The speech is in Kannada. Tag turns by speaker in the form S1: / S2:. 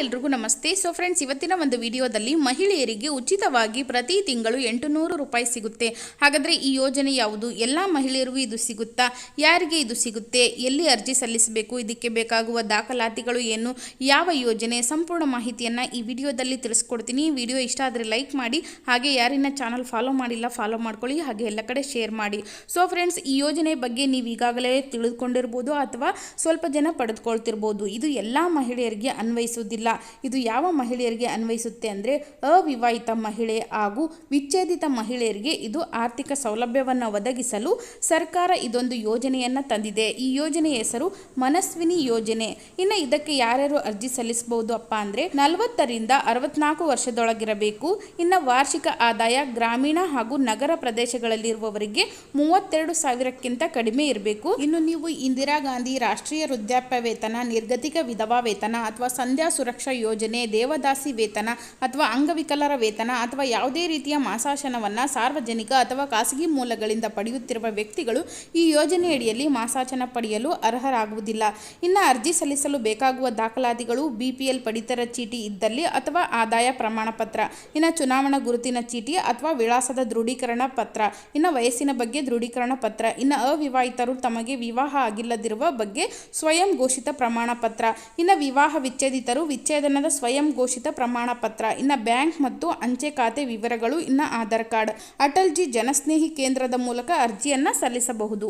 S1: ಎಲ್ರಿಗೂ ನಮಸ್ತೆ. ಸೊ ಫ್ರೆಂಡ್ಸ್ ಇವತ್ತಿನ ಒಂದು ವಿಡಿಯೋದಲ್ಲಿ ಮಹಿಳೆಯರಿಗೆ ಉಚಿತವಾಗಿ ಪ್ರತಿ ತಿಂಗಳು ಎಂಟುನೂರು ರೂಪಾಯಿ ಸಿಗುತ್ತೆ. ಹಾಗಾದರೆ ಈ ಯೋಜನೆ ಯಾವುದು? ಎಲ್ಲ ಮಹಿಳೆಯರಿಗೂ ಇದು ಸಿಗುತ್ತಾ? ಯಾರಿಗೆ ಇದು ಸಿಗುತ್ತೆ? ಎಲ್ಲಿ ಅರ್ಜಿ ಸಲ್ಲಿಸಬೇಕು? ಇದಕ್ಕೆ ಬೇಕಾಗುವ ದಾಖಲಾತಿಗಳು ಏನು? ಯಾವ ಯೋಜನೆ? ಸಂಪೂರ್ಣ ಮಾಹಿತಿಯನ್ನು ಈ ವಿಡಿಯೋದಲ್ಲಿ ತಿಳಿಸ್ಕೊಡ್ತೀನಿ. ವಿಡಿಯೋ ಇಷ್ಟ ಆದರೆ ಲೈಕ್ ಮಾಡಿ, ಹಾಗೆ ಯಾರಿನ ಚಾನಲ್ ಫಾಲೋ ಮಾಡಿಲ್ಲ, ಫಾಲೋ ಮಾಡ್ಕೊಳ್ಳಿ, ಹಾಗೆ ಎಲ್ಲ ಕಡೆ ಶೇರ್ ಮಾಡಿ. ಸೊ ಫ್ರೆಂಡ್ಸ್ ಈ ಯೋಜನೆ ಬಗ್ಗೆ ನೀವು ಈಗಾಗಲೇ ತಿಳಿದುಕೊಂಡಿರ್ಬೋದು ಅಥವಾ ಸ್ವಲ್ಪ ಜನ ಪಡೆದುಕೊಳ್ತಿರ್ಬೋದು. ಇದು ಎಲ್ಲ ಮಹಿಳೆಯರಿಗೆ ಅನ್ವಯಿಸುವುದಿಲ್ಲ. ಇದು ಯಾವ ಮಹಿಳೆಯರಿಗೆ ಅನ್ವಯಿಸುತ್ತೆ ಅಂದರೆ ಅವಿವಾಹಿತ ಮಹಿಳೆ ಹಾಗೂ ವಿಚ್ಛೇದಿತ ಮಹಿಳೆಯರಿಗೆ ಇದು ಆರ್ಥಿಕ ಸೌಲಭ್ಯವನ್ನು ಒದಗಿಸಲು ಸರ್ಕಾರ ಇದೊಂದು ಯೋಜನೆಯನ್ನು ತಂದಿದೆ. ಈ ಯೋಜನೆಯ ಹೆಸರು ಮನಸ್ವಿನಿ ಯೋಜನೆ. ಇನ್ನು ಇದಕ್ಕೆ ಯಾರ್ಯಾರು ಅರ್ಜಿ ಸಲ್ಲಿಸಬಹುದು ಅಪ್ಪ ಅಂದರೆ ನಲವತ್ತರಿಂದ ಅರವತ್ನಾಲ್ಕು ವರ್ಷದೊಳಗಿರಬೇಕು. ಇನ್ನು ವಾರ್ಷಿಕ ಆದಾಯ ಗ್ರಾಮೀಣ ಹಾಗೂ ನಗರ ಪ್ರದೇಶಗಳಲ್ಲಿರುವವರಿಗೆ ಮೂವತ್ತೆರಡು ಸಾವಿರಕ್ಕಿಂತ ಕಡಿಮೆ ಇರಬೇಕು. ಇನ್ನು ನೀವು ಇಂದಿರಾ ಗಾಂಧಿ ರಾಷ್ಟ್ರೀಯ ವೃದ್ಧಾಪ್ಯ ವೇತನ, ನಿರ್ಗತಿಕ ವಿಧವಾ ವೇತನ ಅಥವಾ ಸಂಧ್ಯಾ ಸುರಕ್ಷಾ ಯೋಜನೆ, ದೇವದಾಸಿ ವೇತನ ಅಥವಾ ಅಂಗವಿಕಲರ ವೇತನ ಅಥವಾ ಯಾವುದೇ ರೀತಿಯ ಮಾಸಾಶನವನ್ನು ಸಾರ್ವಜನಿಕ ಅಥವಾ ಖಾಸಗಿ ಮೂಲಗಳಿಂದ ಪಡೆಯುತ್ತಿರುವ ವ್ಯಕ್ತಿಗಳು ಈ ಯೋಜನೆಯಡಿಯಲ್ಲಿ ಮಾಸಾಶನ ಪಡೆಯಲು ಅರ್ಹರಾಗುವುದಿಲ್ಲ. ಇನ್ನು ಅರ್ಜಿ ಸಲ್ಲಿಸಲು ಬೇಕಾಗುವ ದಾಖಲಾತಿಗಳು, ಬಿಪಿಎಲ್ ಪಡಿತರ ಚೀಟಿ ಇದ್ದಲ್ಲಿ ಅಥವಾ ಆದಾಯ ಪ್ರಮಾಣ ಪತ್ರ, ಇನ್ನು ಚುನಾವಣಾ ಗುರುತಿನ ಚೀಟಿ ಅಥವಾ ವಿಳಾಸದ ದೃಢೀಕರಣ ಪತ್ರ, ಇನ್ನು ವಯಸ್ಸಿನ ಬಗ್ಗೆ ದೃಢೀಕರಣ ಪತ್ರ, ಇನ್ನು ಅವಿವಾಹಿತರು ತಮಗೆ ವಿವಾಹ ಆಗಿಲ್ಲದಿರುವ ಬಗ್ಗೆ ಸ್ವಯಂ ಘೋಷಿತ ಪ್ರಮಾಣ ಪತ್ರ, ಇನ್ನು ವಿವಾಹ ವಿಚ್ಛೇದಿತರು ವಿಚ್ಛೇದನದ ಸ್ವಯಂ ಘೋಷಿತ ಪ್ರಮಾಣ ಪತ್ರ. ಇನ್ನು ಬ್ಯಾಂಕ್ ಮತ್ತು ಅಂಚೆ ಖಾತೆ ವಿವರಗಳು, ಇನ್ನು ಆಧಾರ್ ಕಾರ್ಡ್. ಅಟಲ್ಜಿ ಜನಸ್ನೇಹಿ ಕೇಂದ್ರದ ಮೂಲಕ ಅರ್ಜಿಯನ್ನು ಸಲ್ಲಿಸಬಹುದು.